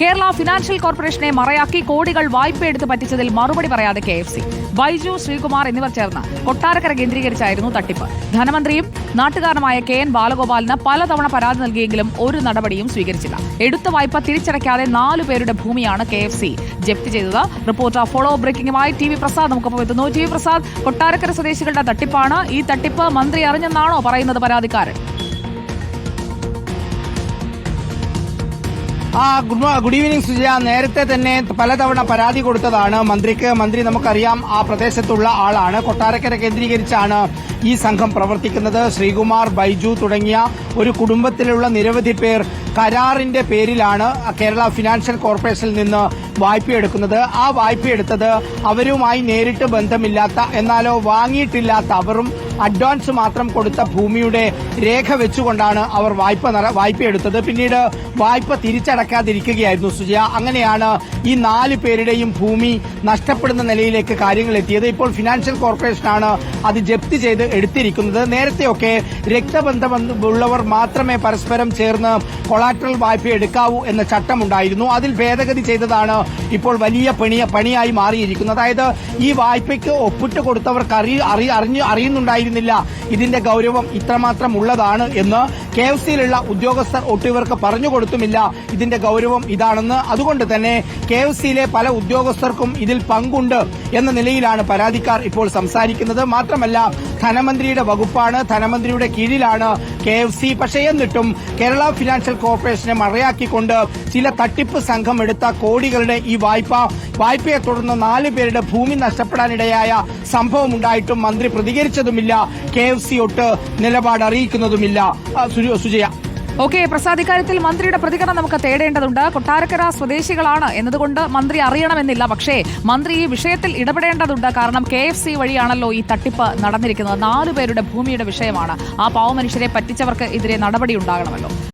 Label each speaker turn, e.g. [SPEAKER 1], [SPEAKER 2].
[SPEAKER 1] Kerala financial കോർപ്പറേഷനെ മറയാക്കി കോടികൾ വായ്പയെടുത്ത് പറ്റിച്ചതിൽ മറുപടി പറയാതെ K F C. Baiju Sreekumar എന്നിവർ ചേർന്ന് കൊട്ടാരക്കര കേന്ദ്രീകരിച്ചായിരുന്നു തട്ടിപ്പ്. ധനമന്ത്രിയും നാട്ടുകാരനുമായ കെ എൻ ബാലഗോപാലിന് പലതവണ പരാതി നൽകിയെങ്കിലും ഒരു നടപടിയും സ്വീകരിച്ചില്ല. എടുത്ത വായ്പ തിരിച്ചടയ്ക്കാതെ നാലു പേരുടെ ഭൂമിയാണ് കെ എഫ് സി. ജപ്തി ചെയ്തത് റിപ്പോർട്ടർ ഫോളോ ബ്രേക്കിംഗുമായി ടി വി പ്രസാദ് നമുക്കൊപ്പം എത്തുന്നു. ടി വി പ്രസാദ് കൊട്ടാരക്കര സ്വദേശികളുടെ തട്ടിപ്പാണ്. ഈ തട്ടിപ്പ് മന്ത്രി അറിഞ്ഞെന്നാണോ പറയുന്നത് പരാതിക്കാരൻ?
[SPEAKER 2] ആ ഗുഡ് ഗുഡ് ഈവനിങ് സുജയ. നേരത്തെ തന്നെ പലതവണ പരാതി കൊടുത്തതാണ് മന്ത്രിക്ക്. മന്ത്രി നമുക്കറിയാം ആ പ്രദേശത്തുള്ള ആളാണ്. കൊട്ടാരക്കര കേന്ദ്രീകരിച്ചാണ് ഈ സംഘം പ്രവർത്തിക്കുന്നത്. ശ്രീകുമാർ ബൈജു തുടങ്ങിയ ഒരു കുടുംബത്തിലുള്ള നിരവധി പേർ കരാറിന്റെ പേരിലാണ് കേരള ഫിനാൻഷ്യൽ കോർപ്പറേഷനിൽ നിന്ന് വായ്പയെടുക്കുന്നത് ആ വായ്പയെടുത്തത് അവരുമായി നേരിട്ട് ബന്ധമില്ലാത്ത എന്നാലോ വാങ്ങിയിട്ടില്ലാത്ത അവരും അഡ്വാൻസ് മാത്രം കൊടുത്ത ഭൂമിയുടെ രേഖ വെച്ചുകൊണ്ടാണ് അവർ വായ്പ വായ്പ എടുത്തത്. പിന്നീട് വായ്പ തിരിച്ചടക്കാതിരിക്കുകയായിരുന്നു സുജയ. അങ്ങനെയാണ് ഈ നാല് പേരുടെയും ഭൂമി നഷ്ടപ്പെടുന്ന നിലയിലേക്ക് കാര്യങ്ങൾ എത്തിയത്. ഇപ്പോൾ ഫിനാൻഷ്യൽ കോർപ്പറേഷനാണ് അത് ജപ്തി ചെയ്ത് എടുത്തിരിക്കുന്നത്. നേരത്തെയൊക്കെ രക്തബന്ധമുള്ളവർ മാത്രമേ പരസ്പരം ചേർന്ന് കൊളാട്രൽ വായ്പ എടുക്കാവൂ എന്ന ചട്ടമുണ്ടായിരുന്നു. അതിൽ ഭേദഗതി ചെയ്തതാണ് ഇപ്പോൾ വലിയ പണിയ പണിയായി മാറിയിരിക്കുന്നത്. അതായത് ഈ വായ്പയ്ക്ക് ഒപ്പിട്ട് കൊടുത്തവർക്ക് അറിഞ്ഞു അറി- അറിയുന്നുണ്ടായിരുന്നില്ല ഇതിന്റെ ഗൌരവം ഇത്രമാത്രം ഉള്ളതാണ് എന്ന് കെ എഫ് സിയിലുള്ള ഉദ്യോഗസ്ഥർ ഒട്ടിവർക്ക് പറഞ്ഞു കൊടുത്തുമില്ല. ഇതിന്റെ ഗൌരവം ഇതാണെന്ന്. അതുകൊണ്ട് തന്നെ കെ എഫ് സിയിലെ പല ഉദ്യോഗസ്ഥർക്കും ഇതിൽ പങ്കുണ്ട് എന്ന നിലയിലാണ് പരാതിക്കാർ ഇപ്പോൾ സംസാരിക്കുന്നത്. മാത്രമല്ല ധനമന്ത്രിയുടെ വകുപ്പാണ്. ധനമന്ത്രിയുടെ കീഴിലാണ് കെ എഫ് സി. പക്ഷേ എന്നിട്ടും കേരള ഫിനാൻഷ്യൽ കോർപ്പറേഷനെ മറയാക്കിക്കൊണ്ട് ചില തട്ടിപ്പ് സംഘം എടുത്ത കോടികളുടെ ഈ വായ്പ വായ്പയെ തുടർന്ന് നാല് പേരുടെ ഭൂമി നഷ്ടപ്പെടാനിടയായ സംഭവം ഉണ്ടായിട്ടും മന്ത്രി പ്രതികരിച്ചതുമില്ല. കെ എഫ് സി ഒട്ട് നിലപാട് അറിയിക്കുന്നതുമില്ല. സുജയ.
[SPEAKER 1] ഓക്കെ പ്രസാദ് ഇക്കാര്യത്തിൽ മന്ത്രിയുടെ പ്രതികരണം നമുക്ക് തേടേണ്ടതുണ്ട്. കൊട്ടാരക്കര സ്വദേശികളാണ് എന്നതുകൊണ്ട് മന്ത്രി അറിയണമെന്നില്ല. പക്ഷേ മന്ത്രി ഈ വിഷയത്തിൽ ഇടപെടേണ്ടതുണ്ട്. കാരണം കെ എഫ് സി വഴിയാണല്ലോ ഈ തട്ടിപ്പ് നടന്നിരിക്കുന്നത്. നാലുപേരുടെ ഭൂമിയുടെ വിഷയമാണ്. ആ പാവമനുഷ്യരെ പറ്റിച്ചവർക്ക് എതിരെ നടപടി ഉണ്ടാകണമല്ലോ.